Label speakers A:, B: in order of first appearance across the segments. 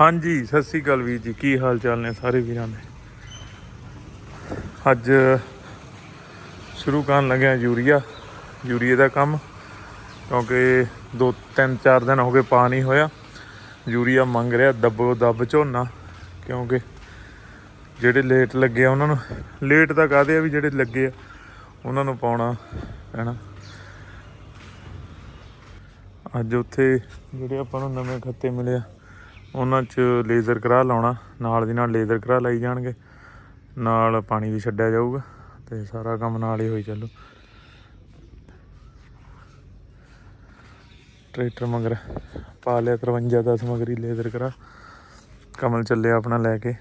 A: ਹਾਂਜੀ, ਸਤਿ ਸ੍ਰੀ ਅਕਾਲ ਵੀਰ ਜੀ। ਕੀ ਹਾਲ ਚਾਲ ਨੇ ਸਾਰੇ ਵੀਰਾਂ ਦੇ? ਅੱਜ ਸ਼ੁਰੂ ਕਰਨ ਲੱਗਿਆ ਯੂਰੀਆ। ਯੂਰੀਏ ਦਾ ਕੰਮ, ਕਿਉਂਕਿ ਦੋ, ਤਿੰਨ, ਚਾਰ ਦਿਨ ਹੋ ਗਏ ਪਾਣੀ ਹੋਇਆ। ਯੂਰੀਆ ਮੰਗ ਰਿਹਾ ਦੱਬੋ, ਦੱਬ ਝੋਨਾ, ਕਿਉਂਕਿ ਜਿਹੜੇ ਲੇਟ ਲੱਗੇ ਆ ਉਹਨਾਂ ਨੂੰ, ਲੇਟ ਤਾਂ ਕਾਹਦੇ ਆ ਵੀ ਜਿਹੜੇ ਲੱਗੇ ਆ, ਉਹਨਾਂ ਨੂੰ ਪਾਉਣਾ ਪੈਣਾ। ਅੱਜ ਉੱਥੇ ਜਿਹੜੇ ਆਪਾਂ ਨੂੰ ਨਵੇਂ ਖੱਤੇ ਮਿਲੇ ਆ ਉਹਨਾਂ 'ਚ ਲੇਜ਼ਰ ਕਰਾ ਲਾਉਣਾ, ਨਾਲ ਦੀ ਨਾਲ ਲੇਜ਼ਰ ਕਰਾ ਲਾਈ ਜਾਣਗੇ, ਨਾਲ ਪਾਣੀ ਵੀ ਛੱਡਿਆ ਜਾਊਗਾ, ਤੇ ਸਾਰਾ ਕੰਮ ਨਾਲ ਹੀ ਹੋਈ ਚੱਲੂ। ਟਰੈਕਟਰ ਮਗਰ ਪਾ ਲਿਆ 53 ਦਾ ਸਮਗਰੀ ਲੇਜ਼ਰ ਕਰਾ। ਕਮਲ ਚੱਲਿਆ ਆਪਣਾ ਲੈ ਕੇ।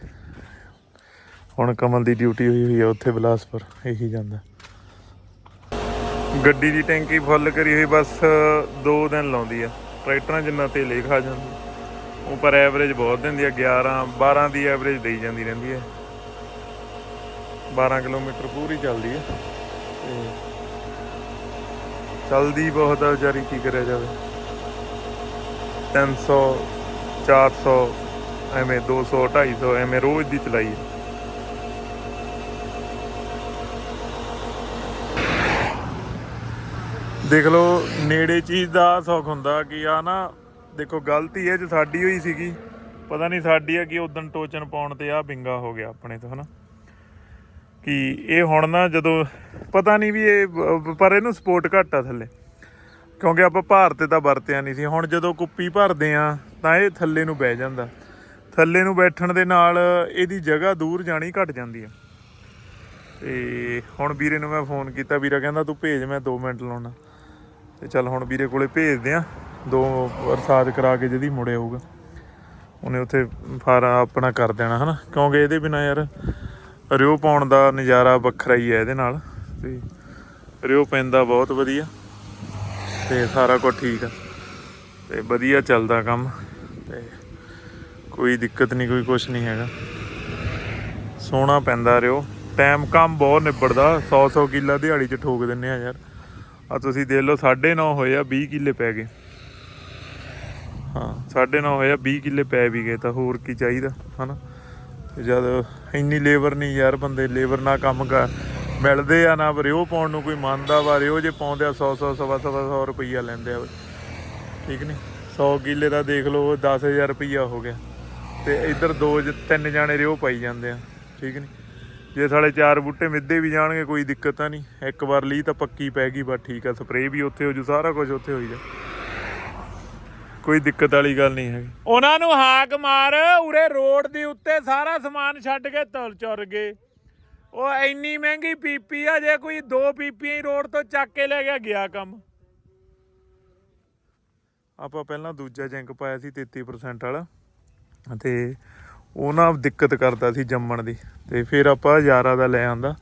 A: ਹੁਣ ਕਮਲ ਦੀ ਡਿਊਟੀ ਹੋਈ ਹੋਈ ਆ ਉੱਥੇ ਬਿਲਾਸਪੁਰ, ਇਹੀ ਜਾਂਦਾ। ਗੱਡੀ ਦੀ ਟੈਂਕੀ ਫੁੱਲ ਕਰੀ ਹੋਈ, ਬਸ 2 ਦਿਨ ਲਾਉਂਦੀ ਆ। ਟਰੈਕਟਰਾਂ ਜਿੰਨਾ ਤੇਲ ਹੀ ਖਾ ਜਾਂਦੀ। ਉਹ ਪਰ ਐਵਰੇਜ ਬਹੁਤ ਦਿੰਦੀ ਹੈ 11 12 ਦੀ ਐਵਰੇਜ ਦੇਈ ਜਾਂਦੀ ਰਹਿੰਦੀ ਹੈ 12 ਕਿਲੋਮੀਟਰ ਪੂਰੀ ਚੱਲਦੀ ਹੈ ਤੇ ਚਲਦੀ ਬਹੁਤ ਆ ਵਿਚਾਰੀ, ਕੀ ਕਰਿਆ ਜਾਵੇ। 300 400 ਐਵੇਂ 200 250 ਐਵੇਂ ਰੋਜ਼ ਦੀ ਚਲਾਈ ਹੈ ਦੇਖ ਲਓ, ਨੇੜੇ ਚੀਜ਼ ਦਾ ਸੁੱਖ ਹੁੰਦਾ ਕਿ ਆ ਨਾ ਦੇਖੋ ਗਲਤੀ ਇਹ ਚ ਸਾਡੀ ਹੋਈ ਸੀਗੀ, ਪਤਾ ਨਹੀਂ ਸਾਡੀ ਆ ਕਿ ਉਦੋਂ ਟੋਚਨ ਪਾਉਣ ਤੇ ਆ ਬਿੰਗਾ ਹੋ ਗਿਆ ਆਪਣੇ ਤੋਂ, ਹਨਾ? ਕਿ ਇਹ ਹੁਣ ਨਾ ਜਦੋਂ, ਪਤਾ ਨਹੀਂ ਵੀ ਇਹ, ਪਰ ਇਹਨੂੰ ਸਪੋਰਟ ਘੱਟ ਆ ਥੱਲੇ। ਕਿਉਂਕਿ ਆਪਾਂ ਭਾਰ ਤੇ ਤਾਂ ਵਰਤਿਆ ਨਹੀਂ ਸੀ। ਹੁਣ ਜਦੋਂ ਕੁੱਪੀ ਭਰਦੇ ਆ, ਤਾਂ ਇਹ ਥੱਲੇ ਨੂੰ ਬਹਿ ਜਾਂਦਾ। ਥੱਲੇ ਨੂੰ ਬੈਠਣ ਦੇ ਨਾਲ ਇਹਦੀ ਜਗ੍ਹਾ ਦੂਰ ਜਾਣੀ ਘਟ ਜਾਂਦੀ ਆ। ਤੇ ਹੁਣ ਵੀਰੇ ਨੂੰ ਮੈਂ ਫੋਨ ਕੀਤਾ, ਵੀਰਾ ਕਹਿੰਦਾ ਤੂੰ ਭੇਜ, ਮੈਂ 2 ਮਿੰਟ ਲਾਉਣਾ। ਤੇ ਚੱਲ ਹੁਣ ਵੀਰੇ ਕੋਲੇ ਭੇਜਦੇ ਆ। ਦੋ ਅਰਸਾਦ ਕਰਾ ਕੇ ਜਿਹਦੀ ਮੁੜੇ ਆਊਗਾ ਉਹਨੇ ਉੱਥੇ ਫਾਰ ਆਪਣਾ ਕਰ ਦੇਣਾ, ਹਨਾ? ਕਿਉਂਕਿ ਇਹਦੇ ਬਿਨਾ ਯਾਰ ਰਿਓ ਪਾਉਣ ਦਾ ਨਜ਼ਾਰਾ ਵੱਖਰਾ ਹੀ ਹੈ ਇਹਦੇ ਨਾਲ। ਤੇ ਰਿਓ ਪੈਂਦਾ ਬਹੁਤ ਵਧੀਆ। ਤੇ ਸਾਰਾ ਕੁਝ ਠੀਕ ਆ। ਤੇ ਵਧੀਆ ਚੱਲਦਾ ਕੰਮ। ਤੇ ਕੋਈ ਦਿੱਕਤ ਨਹੀਂ, ਕੋਈ ਕੁਝ ਨਹੀਂ ਹੈਗਾ। ਸੋਹਣਾ ਪੈਂਦਾ ਰਿਓ। ਟਾਈਮ ਕੰਮ ਬਹੁਤ ਨਿਬੜਦਾ। 100 100 ਕਿੱਲਾ ਦਿਹਾੜੀ ਚ ਠੋਕ ਦਿੰਨੇ ਆ ਯਾਰ। ਆ ਤੁਸੀਂ ਦੇਖ ਲਓ 9.5 ਹੋਏ ਆ 20 ਕਿੱਲੇ ਪੈ ਗਏ। ਹਾਂ। 9.5 ਹੋਏ ਹੋਇਆ 20 ਕਿੱਲੇ ਪੈ ਵੀ ਗਏ ਤਾਂ ਹੋਰ ਕੀ ਚਾਹੀਦਾ, ਹਨਾ? ਤੇ ਜਦ ਇੰਨੀ ਲੇਬਰ ਨਹੀਂ ਯਾਰ ਬੰਦੇ ਲੇਬਰ ਨਾਲ ਕੰਮ ਕਰ, ਮਿਲਦੇ ਆ ਨਾ ਰਿਓ ਪਾਉਣ ਨੂੰ ਕੋਈ ਮੰਨਦਾ ਵਾ ਰਿਓ ਜੇ ਪਾਉਂਦੇ ਆ 100 100 ਸਵਾ ਸਵਾ 100 ਰੁਪਈਆ ਲੈਂਦੇ ਆ। ਠੀਕ ਨਹੀਂ 100 ਕਿੱਲੇ ਦਾ ਦੇਖ ਲਓ 10000 ਰੁਪਈਆ ਹੋ ਗਿਆ। ਤੇ ਇੱਧਰ ਦੋ ਜ- ਤਿੰਨ ਜਾਣੇ ਰਿਓ ਪਾਈ ਜਾਂਦੇ ਆ। ਠੀਕ ਨਹੀਂ ਜੇ ਸਾਲੇ ਚਾਰ ਬੂਟੇ ਮਿੱਦੇ ਵੀ ਜਾਣਗੇ, ਕੋਈ ਦਿੱਕਤ ਤਾਂ ਨਹੀਂ ਇੱਕ ਵਾਰ ਲਈ ਤਾਂ ਪੱਕੀ ਪੈ ਗਈ, ਬਸ ਠੀਕ ਆ, ਸਪਰੇਅ ਵੀ ਉੱਥੇ ਹੋ ਜੂ, ਸਾਰਾ ਕੁਝ ਉੱਥੇ ਹੋਈ ਜਾ। ਕੋਈ ਦਿੱਕਤ ਵਾਲੀ ਗੱਲ ਨਹੀਂ ਹੈਗੀ। ਉਹਨਾਂ ਨੂੰ ਹਾਕ ਮਾਰ ਉਰੇ ਰੋਡ ਦੇ ਉੱਤੇ ਸਾਰਾ ਸਮਾਨ ਛੱਡ ਕੇ ਤੁਰ ਚੁਰ ਗਏ। ਉਹ ਇੰਨੀ ਮਹਿੰਗੀ ਪੀਪੀ ਆ ਜੇ ਕੋਈ ਦੋ ਪੀਪੀਆਂ ਹੀ ਰੋਡ ਤੋਂ ਚੱਕ ਕੇ ਲੈ ਗਿਆ ਗਿਆ ਕੰਮ। ਆਪਾਂ ਪਹਿਲਾਂ ਦੂਜਾ ਜਿੰਕ ਪਾਇਆ ਸੀ 33% ਵਾਲਾ ਤੇ ਉਹ ਨਾ ਦਿੱਕਤ ਕਰਦਾ ਸੀ ਜੰਮਣ ਦੀ ਤੇ ਫਿਰ ਆਪਾਂ ਯਾਰਾ ਦਾ ਲੈ ਆਂਦਾ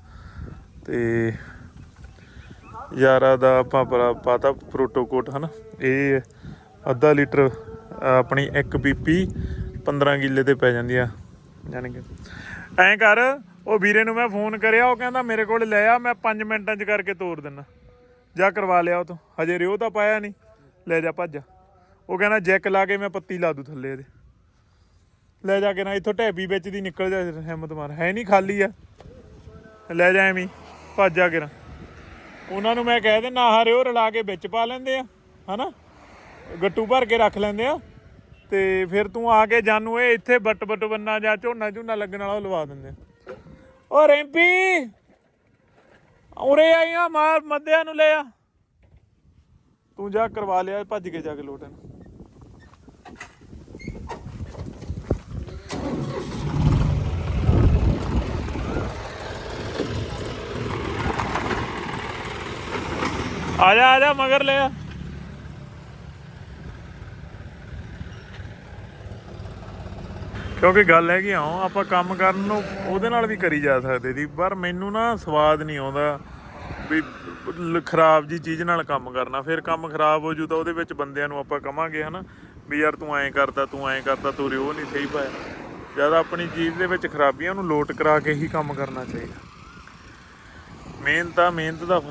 A: ਤੇ ਯਾਰਾ ਦਾ ਆਪਾਂ ਪਾਤਾ ਪ੍ਰੋਟੋਕੋਟ ਹਨਾ? ਇਹ ਅੱਧਾ ਲੀਟਰ ਆਪਣੀ ਇੱਕ ਪੀਪੀ 15 ਕਿੱਲੇ ਤੇ ਪੈ ਜਾਂਦੀ ਆ। ਯਾਨੀ ਕਿ ਐਂ ਕਰ ਉਹ ਵੀਰੇ ਨੂੰ ਮੈਂ ਫੋਨ ਕਰਿਆ ਉਹ ਕਹਿੰਦਾ ਮੇਰੇ ਕੋਲ ਲੈ ਆ ਮੈਂ 5 ਮਿੰਟਾਂ 'ਚ ਕਰਕੇ ਤੋੜ ਦਿੰਨਾ। ਜਾ ਕਰਵਾ ਲਿਆ ਉਹ ਤੋਂ। ਹਜੇ ਰਿਓ ਤਾਂ ਪਾਇਆ ਨਹੀਂ ਲੈ ਜਾ ਭੱਜ ਉਹ ਕਹਿੰਦਾ ਜੈਕ ਲਾ ਕੇ ਮੈਂ ਪੱਤੀ ਲਾ ਦੂ ਥੱਲੇ ਇਹਦੇ। ਲੈ ਜਾ ਕੇ ਨਾ ਇੱਥੋਂ ਢੈਬੀ ਵਿੱਚ ਦੀ ਨਿਕਲ ਜਾ ਹਿੰਮਤ ਮਾਰ। ਹੈ ਨਹੀਂ ਖਾਲੀ ਆ। ਲੈ ਜਾ ਐਵੇਂ ਹੀ, ਭੱਜ ਜਾ ਕੇ ਨਾ। ਉਹਨਾਂ ਨੂੰ ਮੈਂ ਕਹਿ ਦਿੰਦਾ ਆਹ ਰਿਓ ਰਲਾ ਕੇ ਵਿੱਚ ਪਾ ਲੈਂਦੇ ਆ। ਹਨਾ? ਗੱਟੂ ਭਰ ਕੇ ਰੱਖ ਲੈਂਦੇ ਆ। ਤੇ ਫਿਰ ਤੂੰ ਆ ਕੇ ਜਾਨੂ ਇਹ ਇੱਥੇ ਬੱਟ ਬੱਟ ਬੰਨਾ ਜਾਂ ਝੋਨਾ ਝੋਨਾ ਲੱਗਣ ਵਾਲਾ ਉਹ ਲਵਾ ਦਿੰਦੇ। ਆ। ਓ ਰੈਂਪੀ! ਉਰੇ ਆ ਮਾਰ ਮੱਦਿਆਂ ਨੂੰ ਲੈ ਆ। ਤੂੰ ਜਾ ਕਰਵਾ ਲਿਆ, ਭੱਜ ਕੇ ਜਾ ਕੇ ਲੋਟ ਆ ਜਾ ਆ ਜਾ, ਮਗਰ ਲੈ ਆ। ਕਿਉਂਕਿ ਗੱਲ ਹੈ ਕਿ ਆਉ ਆਪਾਂ ਕੰਮ ਕਰਨ ਨੂੰ ਉਹਦੇ ਨਾਲ ਵੀ ਕਰੀ ਜਾ ਸਕਦੇ ਦੀ ਪਰ ਮੈਨੂੰ ਨਾ ਸਵਾਦ ਨਹੀਂ ਆਉਂਦਾ ਵੀ ਖਰਾਬ ਜੀ ਚੀਜ਼ ਨਾਲ ਕੰਮ ਕਰਨਾ। ਫਿਰ ਕੰਮ ਖਰਾਬ ਹੋ ਜੂ ਤਾਂ ਉਹਦੇ ਵਿੱਚ ਬੰਦਿਆਂ ਨੂੰ ਆਪਾਂ ਕਵਾਂਗੇ ਹਨਾ, ਵੀ ਯਾਰ ਤੂੰ ਐਂ ਕਰਦਾ, ਤੂੰ ਐਂ ਕਰਦਾ, ਤੂੰ ਰਿਓ ਨਹੀਂ ਸਹੀ ਪਾਇਆ। ਜਦ ਆਪਣੀ ਚੀਜ਼ ਦੇ ਵਿੱਚ ਖਰਾਬੀਆਂ ਨੂੰ ਲੋਟ ਕਰਾ ਕੇ ਹੀ ਕੰਮ ਕਰਨਾ ਚਾਹੀਦਾ। ਮਿਹਨਤ ਆ ਮਿਹਨਤ ਦਾ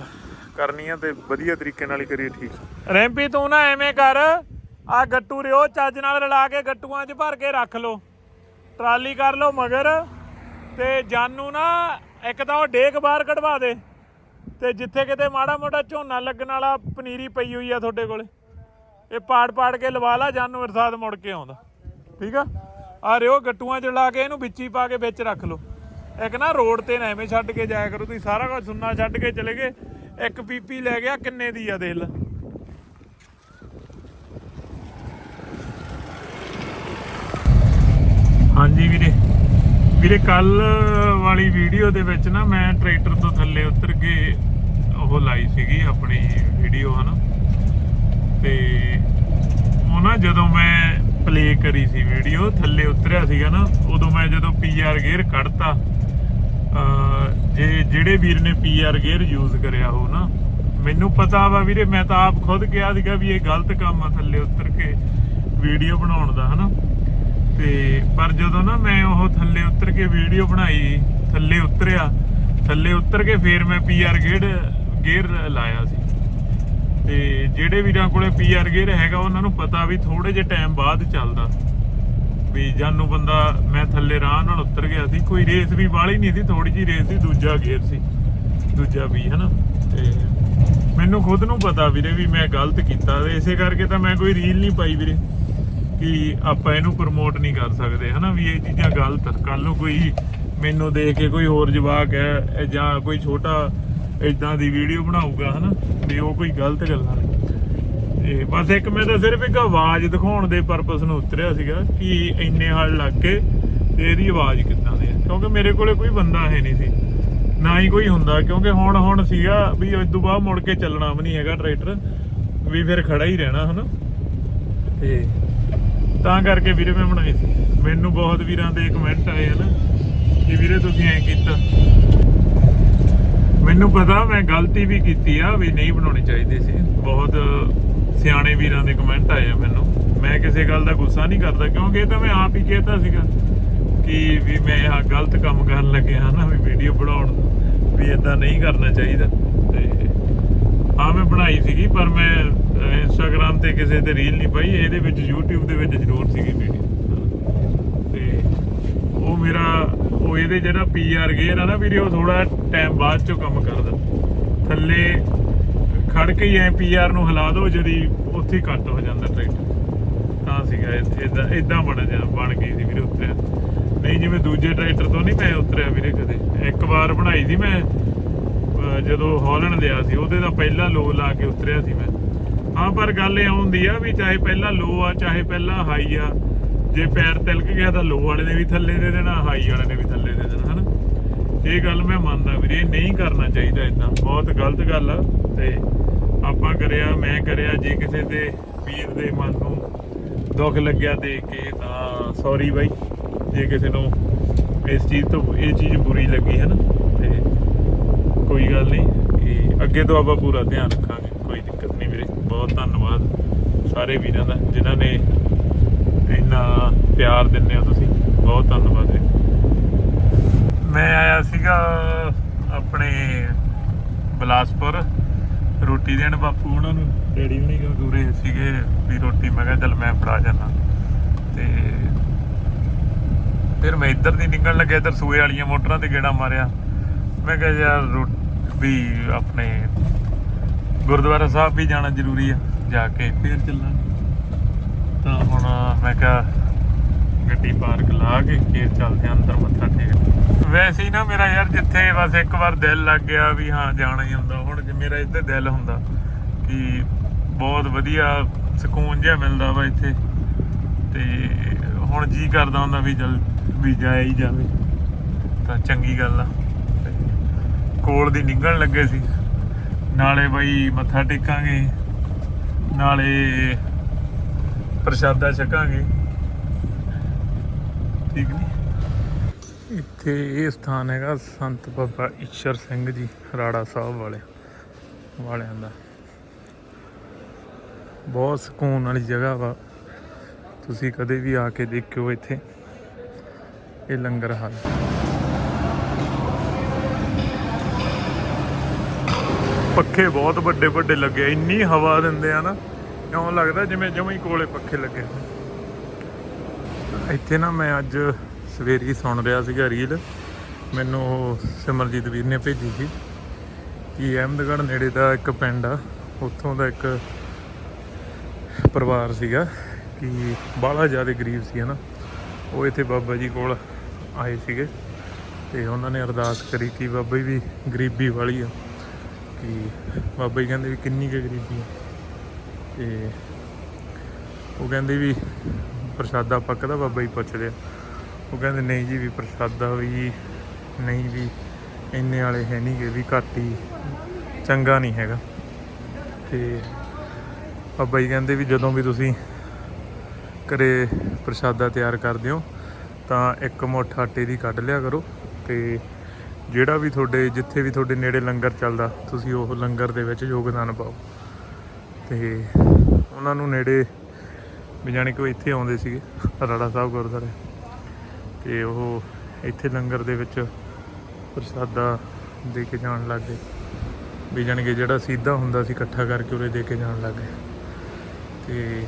A: ਕਰਨੀ ਆ ਤੇ ਵਧੀਆ ਤਰੀਕੇ ਨਾਲ ਹੀ ਕਰੀਏ ਠੀਕ। ਰੈਂਪੀ, ਤੂੰ ਨਾ ਐਵੇਂ ਕਰ ਆ ਗੱਟੂ ਰਿਓ, ਚੱਜ ਨਾਲ ਰਲਾ ਕੇ ਗੱਟੂਆਂ 'ਚ ਭਰ ਕੇ ਰੱਖ ਲੋ ਟਰਾਲੀ ਕਰ ਲਓ ਮਗਰ ਤੇ ਜਾਨੂ ਨਾ ਇੱਕ ਤਾਂ ਉਹ ਡੇਕ ਬਾਹਰ ਕਢਵਾ ਦੇ ਤੇ ਜਿੱਥੇ ਕਿਤੇ ਮਾੜਾ ਮੋਟਾ ਝੋਨਾ ਲੱਗਣ ਵਾਲਾ ਪਨੀਰੀ ਪਈ ਹੋਈ ਆ ਤੁਹਾਡੇ ਕੋਲੇ, ਇਹ ਪਾੜ ਪਾੜ ਕੇ ਲਵਾ ਲਾ, ਜਾਨੂ ਵਰਸਾਦ ਮੁੜ ਕੇ ਆਉਂਦਾ। ਠੀਕ ਆ? ਆ ਰਿਓ ਗੱਟੂਆਂ 'ਚ ਲਾ ਕੇ ਇਹਨੂੰ ਵਿੱਚ ਹੀ ਪਾ ਕੇ ਵਿੱਚ ਰੱਖ ਲਓ। ਇੱਕ ਨਾ ਰੋਡ ਤੇ ਨਾ ਐਵੇਂ ਛੱਡ ਕੇ ਜਾਇਆ ਕਰੋ, ਤੁਸੀਂ ਸਾਰਾ ਕੁਝ ਸੁੰਨਾ ਛੱਡ ਕੇ ਚਲੇ ਗਏ। ਇੱਕ ਪੀਪੀ ਲੈ ਗਿਆ, ਕਿੰਨੇ ਦੀ ਆ ਦੇਖ ਲੈ। ਹਾਂਜੀ ਵੀਰੇ। ਵੀਰੇ, ਕੱਲ ਵਾਲੀ ਵੀਡੀਓ ਦੇ ਵਿੱਚ ਨਾ ਮੈਂ ਟਰੈਕਟਰ ਤੋਂ ਥੱਲੇ ਉਤਰ ਕੇ ਉਹ ਲਾਈ ਸੀਗੀ ਆਪਣੀ ਵੀਡੀਓ, ਹਨਾ? ਤੇ ਉਹ ਨਾ ਜਦੋਂ ਮੈਂ ਪਲੇ ਕਰੀ ਸੀ ਵੀਡੀਓ, ਥੱਲੇ ਉਤਰਿਆ ਸੀਗਾ ਨਾ, ਉਦੋਂ ਮੈਂ ਜਦੋਂ ਪੀਆਰ ਗੇਅਰ ਕੱਢਤਾ ਜੇ ਜਿਹੜੇ ਵੀਰ ਨੇ ਪੀਆਰ ਗੇਅਰ ਯੂਜ਼ ਕਰਿਆ ਹੋ ਨਾ, ਮੈਨੂੰ ਪਤਾ ਵਾ ਵੀਰੇ, ਮੈਂ ਤਾਂ ਆਪ ਖੁਦ ਕਿਹਾ ਸੀਗਾ ਵੀ ਇਹ ਗਲਤ ਕੰਮ ਆ ਥੱਲੇ ਉਤਰ ਕੇ ਵੀਡੀਓ ਬਣਾਉਣ ਦਾ, ਹਨਾ? ਤੇ ਪਰ ਜਦੋਂ ਨਾ ਮੈਂ ਉਹ ਥੱਲੇ ਉਤਰ ਕੇ ਵੀਡੀਓ ਬਣਾਈ, ਥੱਲੇ ਉਤਰਿਆ, ਥੱਲੇ ਉਤਰ ਕੇ ਫੇਰ ਮੈਂ ਪੀਆਰ ਗੇਅਰ ਗੇਅਰ ਲਾਇਆ ਸੀ। ਤੇ ਜਿਹੜੇ ਵੀਰਾਂ ਕੋਲੇ ਪੀਆਰ ਗੇਅਰ ਹੈਗਾ, ਉਹਨਾਂ ਨੂੰ ਪਤਾ ਵੀ ਥੋੜੇ ਜਿਹੇ ਟਾਈਮ ਬਾਅਦ ਚੱਲਦਾ। ਵੀ ਜਾਨੂ ਬੰਦਾ ਮੈਂ ਥੱਲੇ ਰਾਹ ਨਾਲ ਉਤਰ ਗਿਆ ਸੀ, ਕੋਈ ਰੇਸ ਵੀ ਵਾਲੀ ਨਹੀਂ ਸੀ ਥੋੜੀ ਜੀ ਰੇਸ ਸੀ, ਦੂਜਾ ਗੇਅਰ ਸੀ, ਦੂਜਾ ਵੀ ਹਨਾ? ਤੇ ਮੈਨੂੰ ਖੁਦ ਨੂੰ ਪਤਾ ਵੀਰੇ ਵੀ ਮੈਂ ਗਲਤ ਕੀਤਾ ਇਸੇ ਕਰਕੇ ਤਾਂ ਮੈਂ ਕੋਈ ਰੀਲ ਨਹੀਂ ਪਾਈ ਵੀਰੇ। ਕਿ ਆਪਾਂ ਇਹਨੂੰ ਪ੍ਰਮੋਟ ਨਹੀਂ ਕਰ ਸਕਦੇ, ਹਨਾ? ਵੀ ਇਹ ਚੀਜ਼ਾਂ ਗਲਤ ਕੱਲ ਨੂੰ ਕੋਈ ਮੈਨੂੰ ਦੇਖ ਕੇ ਕੋਈ ਹੋਰ ਜਵਾਕ ਹੈ ਜਾਂ ਕੋਈ ਛੋਟਾ ਇਦਾਂ ਦੀ ਵੀਡੀਓ ਬਣਾਊਗਾ, ਹਨਾ? ਵੀ ਉਹ ਕੋਈ ਗਲਤ ਗੱਲਾਂ ਨੇ। ਤੇ ਬਸ ਇੱਕ ਮੈਂ ਤਾਂ ਸਿਰਫ ਇੱਕ ਆਵਾਜ਼ ਦਿਖਾਉਣ ਦੇ ਪਰਪਸ ਨੂੰ ਉਤਰਿਆ ਸੀਗਾ ਕਿ ਇੰਨੇ ਹਲ ਲੱਗ ਕੇ ਤੇ ਇਹਦੀ ਆਵਾਜ਼ ਕਿੱਦਾਂ ਦੀ ਹੈ ਕਿਉਂਕਿ ਮੇਰੇ ਕੋਲੇ ਕੋਈ ਬੰਦਾ ਹੈ ਨਹੀਂ ਸੀ। ਨਾ ਹੀ ਕੋਈ ਹੁੰਦਾ, ਕਿਉਂਕਿ ਹੁਣ ਹੁਣ ਸੀਗਾ ਵੀ ਇਸ ਤੋਂ ਬਾਅਦ ਮੁੜ ਕੇ ਚੱਲਣਾ ਵੀ ਨਹੀਂ ਹੈਗਾ ਟਰੈਕਟਰ ਵੀ ਫਿਰ ਖੜਾ ਹੀ ਰਹਿਣਾ, ਹਨਾ? ਤੇ ਤਾਂ ਕਰਕੇ ਵੀਰੇ ਮੈਂ ਬਣਾਈ ਸੀ। ਮੈਨੂੰ ਬਹੁਤ ਵੀਰਾਂ ਦੇ ਕਮੈਂਟ ਆਏ ਹਨ ਕਿ ਵੀਰੇ ਤੁਸੀਂ ਐਂ ਕੀਤਾ। ਮੈਨੂੰ ਪਤਾ ਮੈਂ ਗਲਤੀ ਵੀ ਕੀਤੀ ਆ ਵੀ ਨਹੀਂ ਬਣਾਉਣੀ ਚਾਹੀਦੀ ਸੀ। ਬਹੁਤ ਸਿਆਣੇ ਵੀਰਾਂ ਦੇ ਕਮੈਂਟ ਆਏ ਆ ਮੈਨੂੰ। ਮੈਂ ਕਿਸੇ ਗੱਲ ਦਾ ਗੁੱਸਾ ਨਹੀਂ ਕਰਦਾ ਕਿਉਂਕਿ ਇਹ ਤਾਂ ਮੈਂ ਆਪ ਹੀ ਕਹਿਤਾ ਸੀਗਾ ਕਿ ਵੀ ਮੈਂ ਆਹ ਗਲਤ ਕੰਮ ਕਰਨ ਲੱਗਿਆ ਨਾ ਵੀ ਵੀਡੀਓ ਬਣਾਉਣ ਵੀ ਇਦਾਂ ਨਹੀਂ ਕਰਨਾ ਚਾਹੀਦਾ। ਤੇ ਹਾਂ ਮੈਂ ਬਣਾਈ ਸੀਗੀ, ਪਰ ਮੈਂ ਇੰਸਟਾਗ੍ਰam ਤੇ ਕਿਸੇ ਤੇ ਰੀਲ ਨਹੀਂ ਪਾਈ, ਇਹਦੇ ਵਿੱਚ YouTube ਦੇ ਵਿੱਚ ਜ਼ਰੂਰ ਸੀਗੀ ਵੀਡੀਓ ਤੇ ਉਹ ਮੇਰਾ, ਉਹ ਇਹਦੇ ਜਿਹੜਾ ਪੀਆਰ ਗੇਅਰ ਆ ਨਾ ਵੀਡੀਓ ਥੋੜਾ ਟਾਈਮ ਬਾਅਦ ਚੋਂ ਕੰਮ ਕਰਦਾ। ਥੱਲੇ ਖੜ ਕੇ ਹੀ ਐ ਪੀਆਰ ਨੂੰ ਹਿਲਾ ਦੋ, ਜਿਹੜੀ ਉੱਥੇ ਹੀ ਕੱਟ ਹੋ ਜਾਂਦਾ ਟਰੈਕਟਰ ਤਾਂ ਸੀਗਾ ਇਦਾਂ ਇਦਾਂ ਬਣ ਜਾ ਬਣ ਗਈ ਸੀ ਵੀਰੇ ਉਤਰਿਆ। ਨਹੀਂ, ਜਿਵੇਂ ਦੂਜੇ ਟਰੈਕਟਰ ਤੋਂ ਨਹੀਂ ਮੈਂ ਉਤਰਿਆ ਵੀਰੇ ਕਦੇ। ਇੱਕ ਵਾਰ ਬਣਾਈ ਸੀ ਮੈਂ ਜਦੋਂ ਹਾਲਣ ਲਿਆ ਸੀ, ਉਹਦੇ ਦਾ ਪਹਿਲਾ ਲੋ ਲਾ ਕੇ ਉਤਰਿਆ ਸੀ ਮੈਂ। ਹਾਂ, ਪਰ ਗੱਲ ਇਹ ਹੁੰਦੀ ਆ ਵੀ ਚਾਹੇ ਪਹਿਲਾਂ ਲੋ ਆ, ਚਾਹੇ ਪਹਿਲਾਂ ਹਾਈ ਆ, ਜੇ ਪੈਰ ਤਿਲਕ ਗਿਆ ਤਾਂ ਲੋ ਵਾਲੇ ਨੇ ਵੀ ਥੱਲੇ ਦੇ ਦੇਣਾ ਹਾਈ ਵਾਲੇ ਨੇ ਵੀ ਥੱਲੇ ਦੇ ਦੇਣਾ, ਹਨਾ? ਇਹ ਗੱਲ ਮੈਂ ਮੰਨਦਾ ਵੀਰੇ ਨਹੀਂ ਕਰਨਾ ਚਾਹੀਦਾ ਇਦਾਂ ਬਹੁਤ ਗਲਤ ਗੱਲ ਆ ਤੇ ਆਪਾਂ ਕਰਿਆ, ਮੈਂ ਕਰਿਆ, ਜੇ ਕਿਸੇ ਦੇ ਵੀਰ ਦੇ ਮਨ ਨੂੰ ਦੁੱਖ ਲੱਗਿਆ ਦੇਖ ਕੇ, ਤਾਂ ਸੌਰੀ ਬਾਈ। ਜੇ ਕਿਸੇ ਨੂੰ ਇਸ ਚੀਜ਼ ਤੋਂ, ਇਹ ਚੀਜ਼ ਬੁਰੀ ਲੱਗੀ ਹੈ ਨਾ ਤੇ ਕੋਈ ਗੱਲ ਨਹੀਂ, ਕਿ ਅੱਗੇ ਤੋਂ ਆਪਾਂ ਪੂਰਾ ਧਿਆਨ ਰੱਖਾਂਗੇ ਕੋਈ ਦਿੱਕਤ ਨਹੀਂ ਵੀਰੇ ਬਹੁਤ ਧੰਨਵਾਦ ਸਾਰੇ ਵੀਰਾਂ ਦਾ, ਜਿਨ੍ਹਾਂ ਨੇ ਇੰਨਾ ਪਿਆਰ ਦਿੰਦੇ ਹੋ ਤੁਸੀਂ, ਬਹੁਤ ਧੰਨਵਾਦ ਜੀ। ਮੈਂ ਆਇਆ ਸੀਗਾ ਆਪਣੇ ਬਲਾਸਪੁਰ, ਰੋਟੀ ਦੇਣ ਬਾਪੂ ਉਹਨਾਂ ਨੂੰ, ਡੈਡੀ ਹੁਣੀ ਕੂਰੇ ਸੀਗੇ ਵੀ ਰੋਟੀ, ਮੈਂ ਕਿਹਾ ਚੱਲ ਮੈਂ ਫੜਾ ਜਾਣਾ ਤੇ ਫਿਰ ਮੈਂ ਇੱਧਰ ਦੀ ਨਿਕਲਣ ਲੱਗਿਆ, ਇੱਧਰ ਸੂਏ ਵਾਲੀਆਂ ਮੋਟਰਾਂ ਤੇ ਗੇੜਾ ਮਾਰਿਆ। ਮੈਂ ਕਿਹਾ ਯਾਰ ਰੋ- ਵੀ ਆਪਣੇ ਗੁਰਦੁਆਰਾ ਸਾਹਿਬ ਵੀ ਜਾਣਾ ਜ਼ਰੂਰੀ ਆ, ਜਾ ਕੇ ਫਿਰ ਚੱਲਾਂਗੇ। ਤਾਂ ਹੁਣ ਮੈਂ ਕਿਹਾ ਗੱਡੀ ਪਾਰਕ ਲਾ ਕੇ ਫੇਰ ਚੱਲਦੇ ਆਂ ਅੰਦਰ ਮੱਥਾ ਟੇਕ ਵੈਸੇ ਹੀ ਨਾ ਮੇਰਾ ਯਾਰ ਜਿੱਥੇ ਬਸ ਇੱਕ ਵਾਰ ਦਿਲ ਲੱਗ ਗਿਆ ਵੀ ਹਾਂ ਜਾਣਾ ਹੀ ਹੁੰਦਾ, ਹੁਣ ਜੇ ਮੇਰਾ ਇੱਥੇ ਦਿਲ ਹੁੰਦਾ ਕਿ ਬਹੁਤ ਵਧੀਆ ਸਕੂਨ ਜਿਹਾ ਮਿਲਦਾ ਵਾ ਇੱਥੇ, ਤੇ ਹੁਣ ਜੀ ਕਰਦਾ ਹੁੰਦਾ ਵੀ ਜਲ ਵੀ ਜਾਇਆ ਹੀ ਜਾਵੇ। ਤਾਂ ਚੰਗੀ ਗੱਲ ਆ। ਕੋਲ ਦੀ ਨਿਕਲਣ ਲੱਗੇ ਸੀ। ਨਾਲੇ ਬਈ ਮੱਥਾ ਟੇਕਾਂਗੇ, ਨਾਲੇ ਪ੍ਰਸ਼ਾਦਾ ਛਕਾਂਗੇ। ਠੀਕ ਨਹੀਂ ਇੱਥੇ ਇਹ ਸਥਾਨ ਹੈਗਾ ਸੰਤ ਬਾਬਾ ਈਸ਼ਰ ਸਿੰਘ ਜੀ, ਰਾੜਾ ਸਾਹਿਬ ਵਾਲੇ, ਵਾਲਿਆਂ ਦਾ। ਬਹੁਤ ਸਕੂਨ ਵਾਲੀ ਜਗ੍ਹਾ ਵਾ। ਤੁਸੀਂ ਕਦੇ ਵੀ ਆ ਕੇ ਦੇਖਿਓ ਇੱਥੇ। ਇਹ ਲੰਗਰ ਹਾਲ। ਪੱਖੇ ਬਹੁਤ ਵੱਡੇ ਵੱਡੇ ਲੱਗੇ ਇੰਨੀ ਹਵਾ ਦਿੰਦੇ ਆ ਨਾ, ਇਉਂ ਲੱਗਦਾ ਜਿਵੇਂ ਜਮਾਂ ਹੀ ਕੋਲੇ ਪੱਖੇ ਲੱਗੇ ਇੱਥੇ ਨਾ ਮੈਂ ਅੱਜ ਸਵੇਰੇ ਹੀ ਸੁਣ ਰਿਹਾ ਸੀਗਾ ਰੀਲ, ਮੈਨੂੰ ਉਹ ਸਿਮਰਜੀਤ ਵੀਰ ਨੇ ਭੇਜੀ ਸੀ ਕਿ ਅਹਿਮਦਗੜ੍ਹ ਨੇੜੇ ਦਾ ਇੱਕ ਪਿੰਡ ਆ, ਉੱਥੋਂ ਦਾ ਇੱਕ ਪਰਿਵਾਰ ਸੀਗਾ ਕਿ ਬਾਹਲਾ ਜ਼ਿਆਦਾ ਗਰੀਬ ਸੀ ਹਨਾ ਉਹ ਇੱਥੇ ਬਾਬਾ ਜੀ ਕੋਲ ਆਏ ਸੀਗੇ ਤੇ ਉਹਨਾਂ ਨੇ ਅਰਦਾਸ ਕਰੀ ਕਿ ਬਾਬਾ ਜੀ ਵੀ ਗਰੀਬੀ ਵਾਲੀ ਆ। ਕਿ ਬਾਬਾ ਜੀ ਕਹਿੰਦੇ ਵੀ ਕਿੰਨੀ ਕੁ ਗਰੀਬੀ ਆ। ਤੇ ਉਹ ਕਹਿੰਦੇ ਵੀ ਪ੍ਰਸ਼ਾਦਾ ਪੱਕਦਾ ਬਾਬਾ ਜੀ ਪੁੱਛਦੇ ਆ। ਉਹ ਕਹਿੰਦੇ ਨਹੀਂ ਜੀ ਵੀ ਪ੍ਰਸ਼ਾਦਾ ਵੀ ਨਹੀਂ ਵੀ ਇੰਨੇ ਵਾਲੇ ਹੈ ਨਹੀਂ ਗੇ, ਵੀ ਘੱਟ ਹੀ, ਚੰਗਾ ਨਹੀਂ ਹੈਗਾ। ਤੇ ਬਾਬਾ ਜੀ ਕਹਿੰਦੇ ਵੀ ਜਦੋਂ ਵੀ ਤੁਸੀਂ ਘਰੇ ਪ੍ਰਸ਼ਾਦਾ ਤਿਆਰ ਕਰਦੇ ਹੋ, ਤਾਂ ਇੱਕ ਮੁੱਠ ਆਟੇ ਦੀ ਕੱਢ ਲਿਆ ਕਰੋ ਤੇ ਜਿਹੜਾ ਵੀ ਤੁਹਾਡੇ, ਜਿੱਥੇ ਵੀ ਤੁਹਾਡੇ ਨੇੜੇ ਲੰਗਰ ਚੱਲਦਾ, ਤੁਸੀਂ ਉਹ ਲੰਗਰ ਦੇ ਵਿੱਚ ਯੋਗਦਾਨ ਪਾਓ। ਤੇ ਉਹਨਾਂ ਨੂੰ ਨੇੜੇ, ਵੀ ਜਾਣੀ ਕਿ ਉਹ ਇੱਥੇ ਆਉਂਦੇ ਸੀਗੇ, ਰਾੜਾ ਸਾਹਿਬ ਗੁਰਦੁਆਰੇ। ਤੇ ਉਹ ਇੱਥੇ ਲੰਗਰ ਦੇ ਵਿੱਚ ਪ੍ਰਸ਼ਾਦਾ ਦੇ ਕੇ ਜਾਣ ਲੱਗ ਗਏ। ਵੀ ਜਾਣੀ ਕਿ ਜਿਹੜਾ ਸਿੱਧਾ ਹੁੰਦਾ ਸੀ, ਇਕੱਠਾ ਕਰਕੇ ਉਰੇ ਦੇ ਕੇ ਜਾਣ ਲੱਗ ਗਏ। ਤੇ